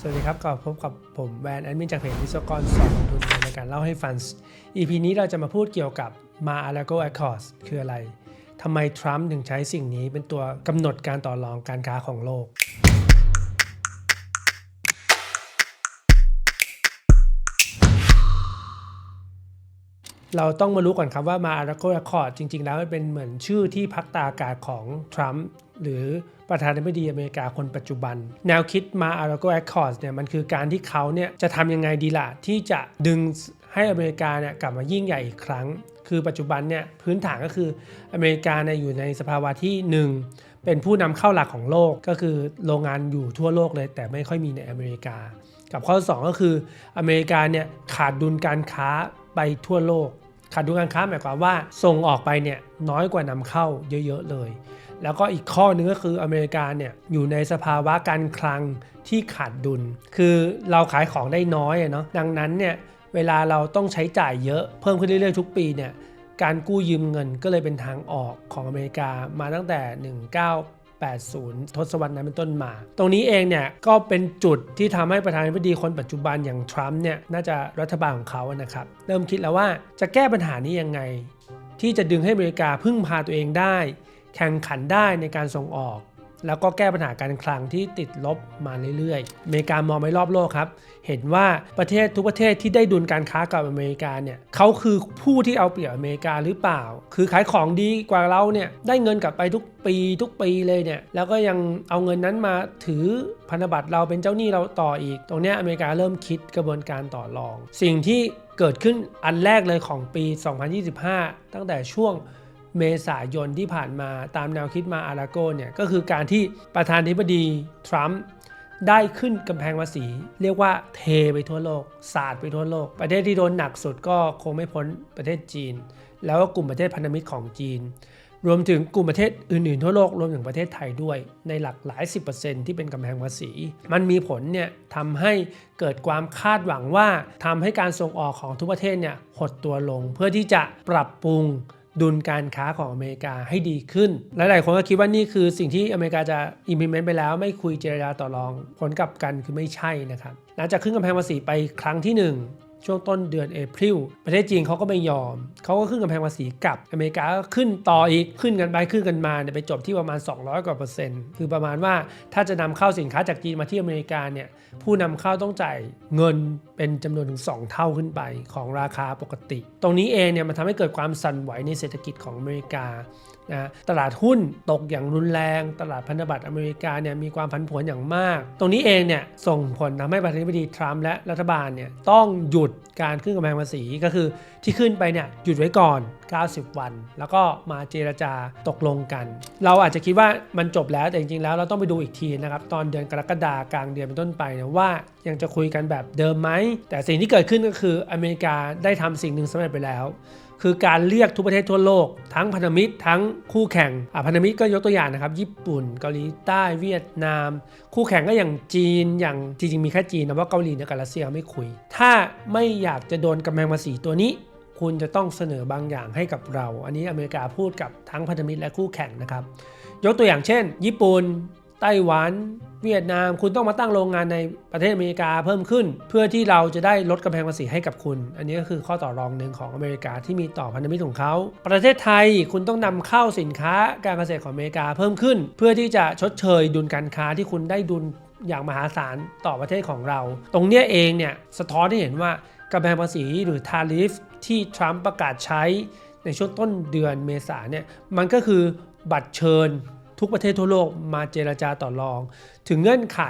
สวัสดีครับก็พบกับผมแวนแอดมินจากเพจวิศวกรสอนลงทุนในการเล่าให้ฟัน EP นี้เราจะมาพูดเกี่ยวกับ Mar a l a g o Accords คืออะไร ทำไมทรัมป์ถึงใช้สิ่งนี้เป็นตัวกำหนดการต่อรองการค้าของโลก เราต้องมารู้ก่อนครับว่ามาอาราโก a คอร์ดจริง ๆ แล้วมันเป็นเหมือนชื่อที่พักตาอากาศของทรัมป์ หรือประธานาธิบดีอเมริกาคนปัจจุบัน แนวคิดมาอาราโก a คอร์ดเนี่ยมันคือการที่เขาเนี่ยจะทำยังไงดีล่ะ ที่จะดึงให้อเมริกาเนี่ยกลับมายิ่งใหญ่อีกครั้ง คือปัจจุบันเนี่ยพื้นฐานก็คืออเมริกาเนี่ยอยู่ในสภาวะที่หนึ่งเป็นผู้นำเข้าหลักของโลกก็คือโรงงานอยู่ทั่วโลกเลย แต่ไม่ค่อยมีในอเมริกา กับข้อ 2 ก็คืออเมริกาเนี่ยขาดดุลการค้าไปทั่วโลก ขาดดุลการค้าหมายความว่าส่งออกไปเนี่ยน้อยกว่านำเข้าเยอะๆเลย แล้วก็อีกข้อนึงก็คืออเมริกาเนี่ยอยู่ในสภาวะการคลังที่ขาดดุล คือเราขายของได้น้อยเนาะดังนั้นเนี่ยเวลาเราต้องใช้จ่ายเยอะเพิ่มขึ้นเรื่อยๆทุกปีเนี่ยการกู้ยืมเงินก็เลยเป็นทางออกของอเมริกามาตั้งแต่ 80 ทศวรรษนั้นเป็นต้นมา ตรงนี้เองเนี่ยก็เป็นจุดที่ทำให้ประธานาธิบดีคนปัจจุบันอย่างทรัมป์เนี่ยน่าจะรัฐบาลของเขานะครับ เริ่มคิดแล้วว่าจะแก้ปัญหานี้ยังไง ที่จะดึงให้อเมริกาพึ่งพาตัวเองได้ แข่งขันได้ในการส่งออก แล้วก็แก้ปัญหาการคลังที่ติดลบมาเรื่อยๆ อเมริกามองไปรอบโลกครับ เห็นว่าประเทศทุกประเทศที่ได้ดุลการค้ากับอเมริกาเนี่ยเขาคือผู้ที่เอาเปรียบอเมริกาหรือเปล่า คือขายของดีกว่าเราเนี่ยได้เงินกลับไปทุกปีทุกปีเลยเนี่ยแล้วก็ยังเอาเงินนั้นมาถือพันธบัตรเราเป็นเจ้าหนี้เราต่ออีก ตรงนี้อเมริกาเริ่มคิดกระบวนการต่อรอง สิ่งที่เกิดขึ้นอันแรกเลยของปี 2025 ตั้งแต่ช่วง เมษายนที่ผ่านมาตามแนวคิดมาอาราโกเนี่ยก็คือการที่ประธานธิบดีทรัมป์ได้ขึ้นกำแพงภาษี เรียกว่าเทไปทั่วโลกสาดไปทั่วโลก ประเทศที่โดนหนักสุดก็คงไม่พ้นประเทศจีน แล้วก็กลุ่มประเทศพันธมิตรของจีน รวมถึงกลุ่มประเทศอื่นๆทั่วโลกรวมถึงประเทศไทยด้วยในหลักหลาย 10%ที่เป็นกำแพงภาษี มันมีผลเนี่ยทำให้เกิดความคาดหวังว่าทำให้การส่งออกของทุกประเทศเนี่ยหดตัวลง เพื่อที่จะปรับปรุง ดุลการค้าของอเมริกาให้ดีขึ้น หลาย ๆ คนก็คิดว่านี่คือสิ่งที่อเมริกาจะ implement ไปแล้วไม่คุยเจรจาต่อรอง ผลกลับกันคือไม่ใช่นะครับ หลังจากขึ้นกำแพงภาษีไปครั้งที่ 1 ช่วงต้นเดือนเอพริลประเทศจีนเขาก็ไม่ยอม เขาก็ขึ้นกำแพงภาษีกลับ อเมริกาก็ขึ้นต่ออีก ขึ้นกันไปขึ้นกันมาเนี่ยไปจบที่ประมาณ 200 กว่าเปอร์เซ็นต์ คือประมาณว่าถ้าจะนำเข้าสินค้าจากจีนมาที่อเมริกาเนี่ยผู้นำเข้าต้องจ่ายเงินเป็นจำนวนถึง 2 เท่าขึ้นไปของราคาปกติ ตรงนี้เองเนี่ยมันทำให้เกิดความสั่นไหวในเศรษฐกิจของอเมริกา นะตลาดหุ้นตกอย่างรุนแรง ตลาดพันธบัตรอเมริกาเนี่ยมีความผันผวนอย่างมาก ตรงนี้เองเนี่ยส่งผลทำให้ประธานาธิบดีทรัมป์และรัฐบาลเนี่ยต้องหยุดการขึ้นกำแพงภาษีก็คือที่ขึ้นไปเนี่ยหยุดไว้ก่อน 90 วัน แล้วก็มาเจรจาตกลงกัน เราอาจจะคิดว่ามันจบแล้วแต่จริงๆแล้วเราต้องไปดูอีกทีนะครับ ตอนเดือนกรกฎาคมกลางเดือนเป็นต้นไปนะว่ายังจะคุยกันแบบเดิมไหมแต่สิ่งที่เกิดขึ้นก็คืออเมริกาได้ทำสิ่งหนึ่งสำเร็จไปแล้ว คือการเรียกทุกประเทศทั่วโลก ทั้งพันธมิตรทั้งคู่แข่งอะพันธมิตรก็ยกตัวอย่างนะครับ ญี่ปุ่น เกาหลีใต้เวียดนาม คู่แข่งก็อย่างจีนอย่างจริงๆมีแค่จีนนะว่าเกาหลีกับรัสเซียไม่คุย ถ้าไม่อยากจะโดนกำแพงภาษีตัวนี้คุณจะต้องเสนอบางอย่างให้กับเรา อันนี้อเมริกาพูดกับทั้งพันธมิตรและคู่แข่งนะครับ ยกตัวอย่างเช่น ญี่ปุ่น ไต้หวันเวียดนามคุณต้องมาตั้งโรงงานในประเทศอเมริกาเพิ่มขึ้น เพื่อที่เราจะได้ลดกำแพงภาษีให้กับคุณ อันนี้ก็คือข้อต่อรองหนึ่งของอเมริกาที่มีต่อพันธมิตรของเขา ประเทศไทยคุณต้องนำเข้าสินค้าการเกษตรของอเมริกาเพิ่มขึ้น เพื่อที่จะชดเชยดุลการค้าที่คุณได้ดุลอย่างมหาศาลต่อประเทศของเรา ตรงเนี้ยเองเนี่ยสะท้อนให้เห็นว่ากำแพงภาษีหรือทาริฟที่ทรัมป์ประกาศใช้ในช่วงต้นเดือนเมษาเนี่ยมันก็คือบัตรเชิญ ทุกประเทศทั่วโลกมาเจราจาต่อรอง ถึงเงื่อนไข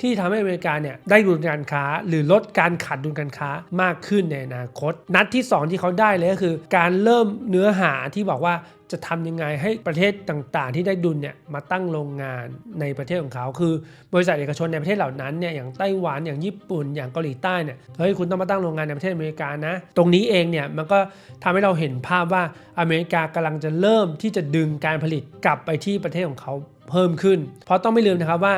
ที่ทำให้อเมริกาเนี่ยได้ดุลการค้า หรือลดการขาดดุลการค้ามากขึ้นในอนาคต นัดที่ 2 ที่เขาได้เลยก็คือ การเริ่มเนื้อหาที่บอกว่าจะทำยังไงให้ประเทศต่างๆ ที่ได้ดุลเนี่ยมาตั้งโรงงานในประเทศของเขา คือบริษัทเอกชนในประเทศเหล่านั้นเนี่ยอย่างไต้หวันอย่างญี่ปุ่น อย่างเกาหลีใต้เนี่ยเฮ้ยคุณต้องมาตั้งโรงงานในประเทศอเมริกานะ ตรงนี้เองเนี่ยมันก็ทำให้เราเห็นภาพว่าอเมริกากำลังจะเริ่มที่จะดึงการผลิตกลับไปที่ประเทศของเขาเพิ่มขึ้น เพราะต้องไม่ลืมนะครับว่า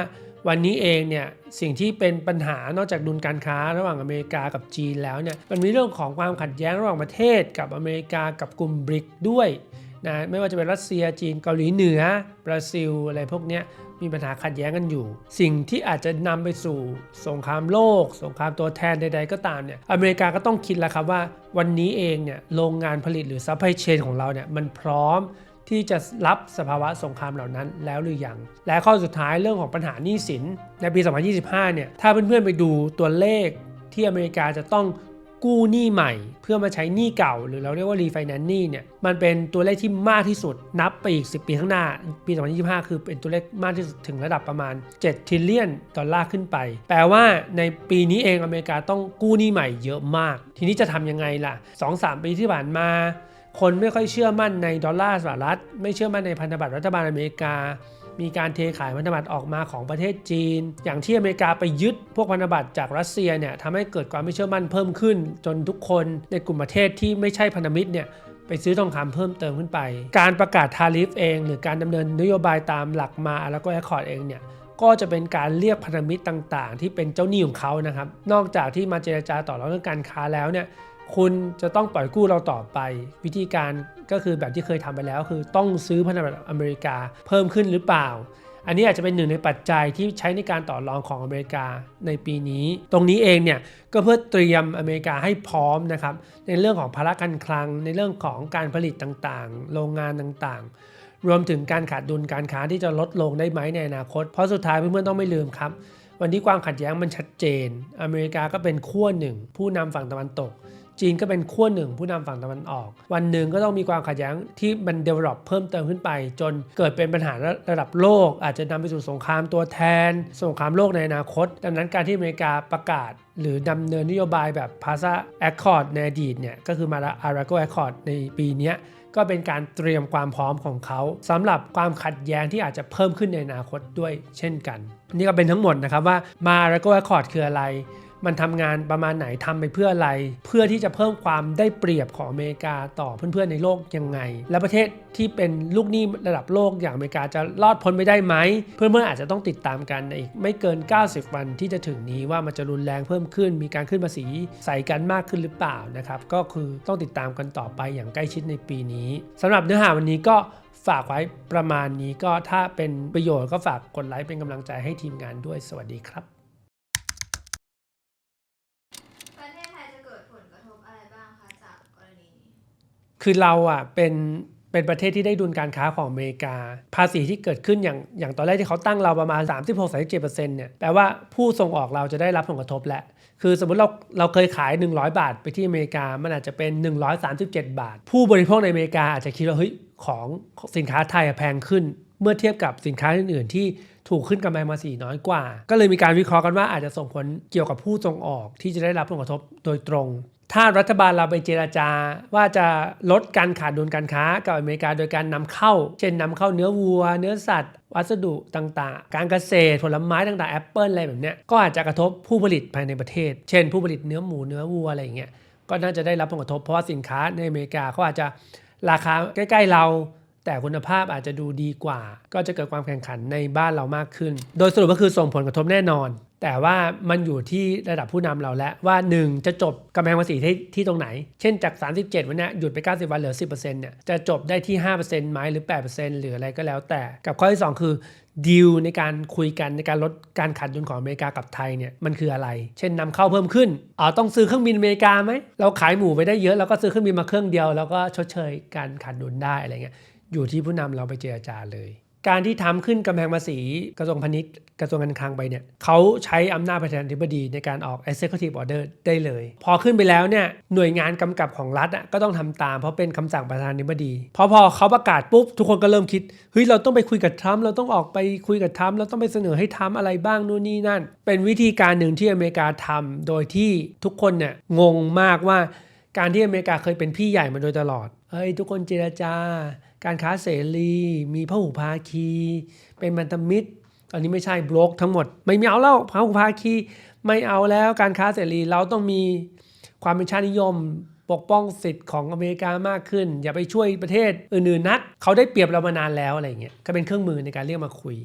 วันนี้เองเนี่ยสิ่งที่เป็นปัญหานอกจากดุลการค้าระหว่างอเมริกากับจีนแล้วเนี่ยมันมีเรื่องของความขัดแย้งระหว่างประเทศกับอเมริกากับกลุ่มบริกด้วยนะไม่ว่าจะเป็นรัสเซียจีนเกาหลีเหนือบราซิลอะไรพวกนี้มีปัญหาขัดแย้งกันอยู่ สิ่งที่อาจจะนำไปสู่สงครามโลก สงครามตัวแทนใด ๆ ก็ตามเนี่ยอเมริกาก็ต้องคิดแล้วครับว่าวันนี้เองเนี่ยโรงงานผลิตหรือซัพพลายเชนของเราเนี่ยมันพร้อม ที่จะรับสภาวะสงครามเหล่านั้นแล้วหรือยัง และข้อสุดท้ายเรื่องของปัญหาหนี้สินในปี 2025 เนี่ย ถ้าเพื่อนๆไปดูตัวเลขที่อเมริกาจะต้องกู้หนี้ใหม่ เพื่อมาใช้หนี้เก่า หรือเราเรียกว่ารีไฟแนนซ์หนี้เนี่ยมันเป็นตัวเลขที่มากที่สุดนับไปอีก 10 ปีข้างหน้า ปี 2025 คือเป็นตัวเลขมากที่สุดถึงระดับประมาณ7ทริลเลียนดอลลาร์ขึ้นไป แปลว่าในปีนี้เองอเมริกาต้องกู้หนี้ใหม่เยอะมาก ทีนี้จะทำยังไงล่ะ 2-3 ปีที่ผ่านมา คนไม่ค่อยเชื่อมั่นในดอลลาร์สหรัฐ ไม่เชื่อมั่นในพันธบัตรรัฐบาลอเมริกา มีการเทขายพันธบัตรออกมาของประเทศจีน อย่างที่อเมริกาไปยึดพวกพันธบัตรจากรัสเซียเนี่ยทำให้เกิดความไม่เชื่อมั่นเพิ่มขึ้น จนทุกคนในกลุ่มประเทศที่ไม่ใช่พันธมิตรเนี่ยไปซื้อทองคำเพิ่มเติมขึ้นไป การประกาศทาริฟเอง หรือการดำเนินนโยบายตามหลักมาแล้วก็แอคคอร์ดเองเนี่ยก็จะเป็นการเรียกพันธมิตรต่างๆ ที่เป็นเจ้าหนี้ของเขานะครับ นอกจากที่มาเจรจาต่อรองเรื่องการค้าแล้วเนี่ย คุณจะต้องปล่อยกู้เราต่อไป วิธีการก็คือแบบที่เคยทำไปแล้ว คือต้องซื้อพันธบัตรอเมริกาเพิ่มขึ้นหรือเปล่า อันนี้อาจจะเป็นหนึ่งในปัจจัยที่ใช้ในการต่อรองของอเมริกาในปีนี้ ตรงนี้เองเนี่ยก็เพื่อเตรียมอเมริกาให้พร้อมนะครับในเรื่องของภาระการคลัง ในเรื่องของการผลิตต่างๆ โรงงานต่างๆ รวมถึงการขาดดุลการค้าที่จะลดลงได้ไหมในอนาคต เพราะสุดท้ายเพื่อนๆต้องไม่ลืมครับ วันนี้ความขัดแย้งมันชัดเจน อเมริกาก็เป็นขั้วหนึ่ง ผู้นำฝั่งตะวันตก จีนก็เป็นขั้วหนึ่ง ผู้นำฝั่งตะวันออก วันหนึ่งก็ต้องมีความขัดแย้งที่มัน develop เพิ่มเติมขึ้นไป จนเกิดเป็นปัญหาระดับโลก อาจจะนำไปสู่สงครามตัวแทน สงครามโลกในอนาคต ดังนั้นการที่อเมริกาประกาศ หรือดำเนินนโยบายแบบ PASA Accord ในอดีตเนี่ยก็คือมา Arago Accord ในปีนี้ก็เป็นการเตรียมความพร้อมของเขาสำหรับความขัดแย้งที่อาจจะเพิ่มขึ้นในอนาคตด้วยเช่นกัน นี่ก็เป็นทั้งหมดนะครับว่ามา a r a g o Accord คืออะไร มันทำงานประมาณไหนทำไปเพื่ออะไร เพื่อที่จะเพิ่มความได้เปรียบของอเมริกาต่อเพื่อนๆในโลกยังไง และประเทศที่เป็นลูกหนี้ระดับโลกอย่างอเมริกาจะรอดพ้นไปได้ไหม เพื่อนๆอาจจะต้องติดตามกันในอีกไม่เกิน 90 วันที่จะถึงนี้ว่ามันจะรุนแรงเพิ่มขึ้น มีการขึ้นภาษีใส่กันมากขึ้นหรือเปล่านะครับก็คือต้องติดตามกันต่อไปอย่างใกล้ชิดในปีนี้สำหรับเนื้อหาวันนี้ก็ ฝากไว้ประมาณนี้ก็ถ้าเป็นประโยชน์ก็ฝากกดไลค์เป็นกำลังใจให้ทีมงานด้วยสวัสดีครับ ประเทศไทยจะเกิดผลกระทบอะไรบ้างคะจากกรณีนี้ คือเราอะเป็นเป็นประเทศที่ได้ดุลการค้าของอเมริกา ภาษีที่เกิดขึ้นอย่างอย่างตอนแรกที่เขาตั้งเราประมาณ 36-37%เนี่ยแปลว่าผู้ส่งออกเราจะได้รับผลกระทบแหละคือสมมติเราเราเคยขาย 100 บาทไปที่อเมริกา มันอาจจะเป็น 137 บาท ผู้บริโภคในอเมริกาอาจจะคิดว่าเฮ้ย ของสินค้าไทยแพงขึ้น เมื่อเทียบกับสินค้าอื่นๆ ที่ถูกขึ้นกำไรมาสีน้อยกว่า ก็เลยมีการวิเคราะห์กันว่าอาจจะส่งผลเกี่ยวกับผู้ส่งออกที่จะได้รับผลกระทบโดยตรง ถ้ารัฐบาลเราไปเจราจาว่าจะลดการขาดดุลการค้ากับอเมริกาโดยการนำเข้า เช่นนำเข้าเนื้อวัว เนื้อสัตว์ วัสดุต่างๆ การเกษตรผลไม้ต่างๆแอปเปิลอะไรแบบเนี้ยก็อาจจะกระทบผู้ผลิตภายในประเทศ เช่น ผู้ผลิตเนื้อหมูเนื้อวัวอะไรอย่างเงี้ยก็น่าจะได้รับผลกระทบเพราะว่าสินค้าในอเมริกาเขาอาจจะ ราคาใกล้ ๆเรา แต่คุณภาพอาจจะดูดีกว่า ก็จะเกิดความแข่งขันในบ้านเรามากขึ้น โดยสรุปก็คือส่งผลกระทบแน่นอน แต่ว่ามันอยู่ที่ระดับผู้นำเราแล้วว่า 1 จะจบกำแพงภาษีที่ที่ตรงไหน เช่นจาก 37 วันนี้หยุดไป 90 วันเหลือ 10%เนี่ยจะจบได้ที่ 5%ไหมหรือ 8%หรืออะไรก็แล้วแต่ กับข้อที่ 2 คือดีลในการคุยกันในการลดการขาดดุลของอเมริกากับไทยเนี่ยมันคืออะไร เช่นนำเข้าเพิ่มขึ้นอ๋อต้องซื้อเครื่องบินอเมริกาไหมเราขายหมูไปได้เยอะเราก็ซื้อเครื่องบินมาเครื่องเดียว แล้วก็ชดเชยการขาดดุลได้อะไรเงี้ยอยู่ที่ผู้นำเราไปเจรจาเลย การที่ทำขึ้นกำแพงภาษีกระทรวงพาณิชย์กระทรวงการคลังไปเนี่ยเขาใช้อำนาจประธานาธิบดีในการออก executive order ได้เลย พอขึ้นไปแล้วเนี่ยหน่วยงานกำกับของรัฐอะก็ต้องทำตาม เพราะเป็นคำสั่งประธานาธิบดีพอพอเขาประกาศปุ๊บทุกคนก็เริ่มคิดเฮ้ยเราต้องไปคุยกับทรัมป์เราต้องออกไปคุยกับทรัมป์เราต้องไปเสนอให้ทรัมป์อะไรบ้างนู่นนี่นั่น เป็นวิธีการหนึ่งที่อเมริกาทำโดยที่ทุกคนเนี่ยงงมากว่าการที่อเมริกาเคยเป็นพี่ใหญ่มาโดยตลอดเฮ้ยทุกคนเจราจา การค้าเสรี มีพหุภาคี เป็นมันธมิตร ตอนนี้ไม่ใช่บล็อกทั้งหมด ไม่มีเอาแล้วพหุภาคีไม่เอาแล้วการค้าเสรีเราต้องมีความเป็นชาตินิยมปกป้องสิทธิ์ของอเมริกามากขึ้น อย่าไปช่วยประเทศอื่นๆนัก เขาได้เปรียบเรามานานแล้วอะไรเงี้ยก็เป็นเครื่องมือในการเรียกมาคุย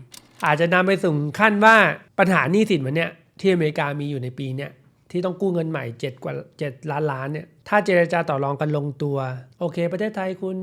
อาจจะนำไปสู่ขั้นว่าปัญหาหนี้สินวันเนี้ยที่อเมริกามีอยู่ในปีเนี้ยที่ต้องกู้เงินใหม่7กว่า7ล้านล้านเนี่ยถ้าเจรจาต่อรองกันลงตัว โอเค ประเทศไทยคุณ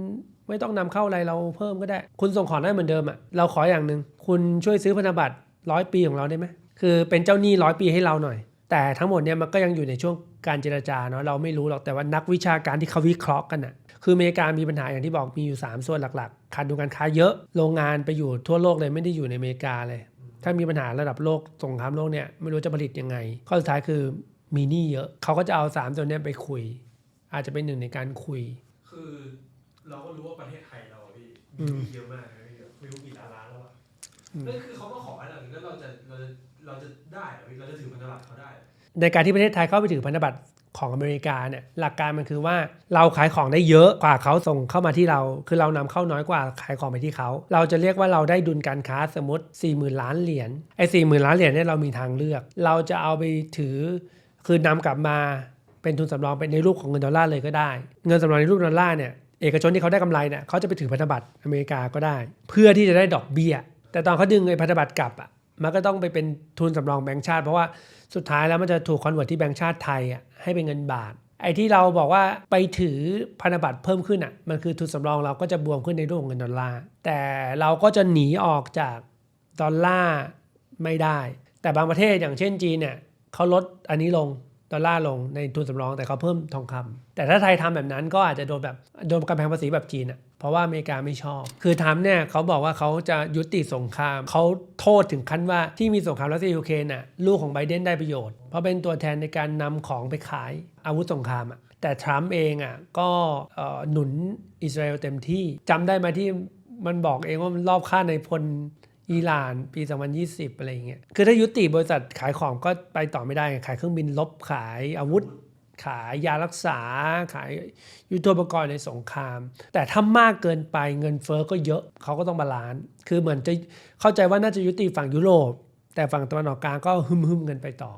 ไม่ต้องนำเข้าอะไรเราเพิ่มก็ได้ คุณส่งของได้เหมือนเดิมอะเราขออย่างหนึ่งคุณช่วยซื้อพันธบัตรร้อยปีของเราได้ไหมคือเป็นเจ้าหนี้ร้อยปีให้เราหน่อย แต่ทั้งหมดเนี่ยมันก็ยังอยู่ในช่วงการเจรจาเนาะเราไม่รู้หรอกแต่ว่านักวิชาการที่เขาวิเคราะห์กันอะคืออเมริกามีปัญหาอย่างที่บอกมีอยู่ 3 ส่วนหลักๆขาดดุลการค้าเยอะโรงงานไปอยู่ทั่วโลกเลยไม่ได้อยู่ในอเมริกาเลย ถ้ามีปัญหาระดับโลกสงครามโลกเนี่ยไม่รู้จะผลิตยังไง ข้อสุดท้ายคือมีหนี้เยอะเขาก็จะเอา3ตัวเนี้ยไปคุย อาจจะเป็นหนึ่งในการคุย คือ เราก็รู้ว่าประเทศไทยเราอะพี่อืมีมเยอะมากนะพี่ไม่รู้กี่ล้านล้านแล้วอะอืมนั่นคือเขามาขออะไรแล้วเราจะเราจะเราจะได้เหรอพี่เราจะถือพันธบัตรเขาได้เหรอในการที่ประเทศไทยเข้าไปถือพันธบัตรของอเมริกาเนี่ยหลักการมันคือว่าเราขายของได้เยอะกว่าเขาส่งเข้ามาที่เรา คือเรานำเข้าน้อยกว่าขายของไปที่เขา เราจะเรียกว่าเราได้ดุลการค้าสมมติ 4 0,000 ล้านเหรียญไอ้สี่หมื่นล้านเหรียญเนี่ยเรามีทางเลือก เราจะเอาไปถือ คือนำกลับมาเป็นทุนสำรองเป็นในรูปของเงินดอลลาร์เลยก็ได้ เงินสำรองในรูปดอลลาร์เนี่ย เอกชนที่เขาได้กำไรเนี่ยเขาจะไปถือพันธบัตรอเมริกาก็ได้ เพื่อที่จะได้ดอกเบี้ย แต่ตอนเขาดึงไอ้พันธบัตรกลับอะมันก็ต้องไปเป็นทุนสำรองแบงก์ชาติ เพราะว่าสุดท้ายแล้วมันจะถูกคอนเวิร์ตที่แบงก์ชาติไทยอะให้เป็นเงินบาท ไอ้ที่เราบอกว่าไปถือพันธบัตรเพิ่มขึ้นอะมันคือทุนสำรองเราก็จะบวมขึ้นในรูปของเงินดอลลาร์แต่เราก็จะหนีออกจากดอลลาร์ไม่ได้ แต่บางประเทศอย่างเช่นจีนเนี่ยเขาลดอันนี้ลง ดอลลาร์ลงในทุนสำรองแต่เขาเพิ่มทองคำแต่ถ้าไทยทำแบบนั้นก็อาจจะโดนแบบโดนกำแพงภาษีแบบจีนอะเพราะว่าอเมริกาไม่ชอบ คือทำเนี่ยเขาบอกว่าเขาจะยุติสงคราม เขาโทษถึงขั้นว่าที่มีสงครามรัสเซียยูเครนน่ะลูกของไบเดนได้ประโยชน์ เพราะเป็นตัวแทนในการนำของไปขายอาวุธสงครามอะแต่ทรัมป์เองอะก็หนุนอิสราเอลเต็มที่จำได้ไหมที่มันบอกเองว่ามันรอบฆ่าในพล อิหร่านปี 2020 อะไรอย่างเงี้ย คือถ้ายุติบริษัทขายของก็ไปต่อไม่ได้ ขายเครื่องบินลบขายอาวุธ ขายยารักษา ขายยุทโธปกรณ์ในสงคราม แต่ถ้ามากเกินไปเงินเฟอ้อก็เยอะเขาก็ต้องบาลานซ์คือเหมือนจะเข้าใจว่าน่าจะยุติฝั่งยุโรป แต่ฝั่งตะวันออกกลางก็หึมๆกันไปต่อ